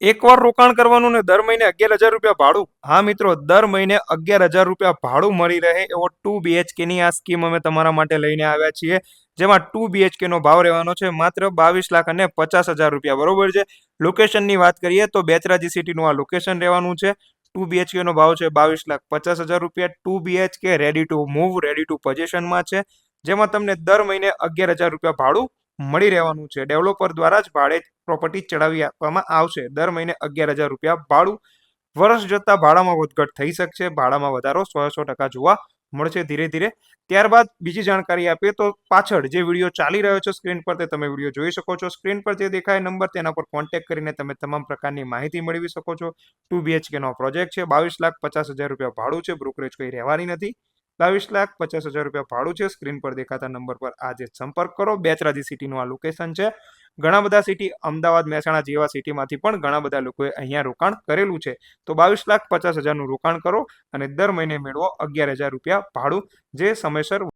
એકવાર રોકાણ કરવાનું ને દર મહિને અગિયાર હજાર રૂપિયા ભાડું. હા મિત્રો, દર મહિને અગિયાર હજાર રૂપિયા ભાડું મળી રહે એવો ટુ બીએચકેની આ સ્કીમ અમે તમારા માટે લઈને આવ્યા છીએ. જેમાં ટુ બીએચકેનો ભાવ રહેવાનો છે માત્ર બાવીસ લાખ અને પચાસ હજાર રૂપિયા. બરોબર છે? લોકેશનની વાત કરીએ તો બેચરાજી સિટીનું આ લોકેશન રહેવાનું છે. ટુ બીએચકેનો ભાવ છે બાવીસ લાખ પચાસ હજાર રૂપિયા. Two BHK ready to move ready to પોઝિશનમાં છે. જેમાં તમને દર મહિને અગિયાર હજાર રૂપિયા ભાડું મળી રહેવાનું છે. ડેવલપર દ્વારા જ ભાડે પ્રોપર્ટી ચડાવી આપવામાં આવશે. દર મહિને અગિયાર હજાર રૂપિયા ભાડું વર્ષ જતાં ભાડામાં વધઘટ થઈ શકશે. ભાડામાં વધારો સો સો ટકા જોવા મળશે ધીરે ધીરે. ત્યારબાદ બીજી જાણકારી આપીએ તો પાછળ જે વીડિયો ચાલી રહ્યો છે સ્ક્રીન પર તે તમે વીડિયો જોઈ શકો છો. સ્ક્રીન પર જે દેખાય નંબર તેના પર કોન્ટેક્ટ કરીને તમે તમામ પ્રકારની માહિતી મેળવી શકો છો. ટુ બીએચકેનો પ્રોજેક્ટ છે. બાવીસ લાખ પચાસ હજાર રૂપિયા ભાડું છે. બ્રોકરેજ કોઈ રહેવાની નથી. બાવીસ લાખ પચાસ હજાર રૂપિયા ભાડું છે. સ્ક્રીન પર દેખાતા નંબર પર આજે સંપર્ક કરો. બેચરાજી સિટીનું આ લોકેશન છે. ઘણા બધા સિટી અમદાવાદ, મહેસાણા જેવા સિટીમાંથી પણ ઘણા બધા લોકોએ અહીંયા રોકાણ કરેલું છે. તો બાવીસ લાખ પચાસ હજારનું રોકાણ કરો અને દર મહિને મેળવો અગિયાર હજાર રૂપિયા ભાડું જે સમયસર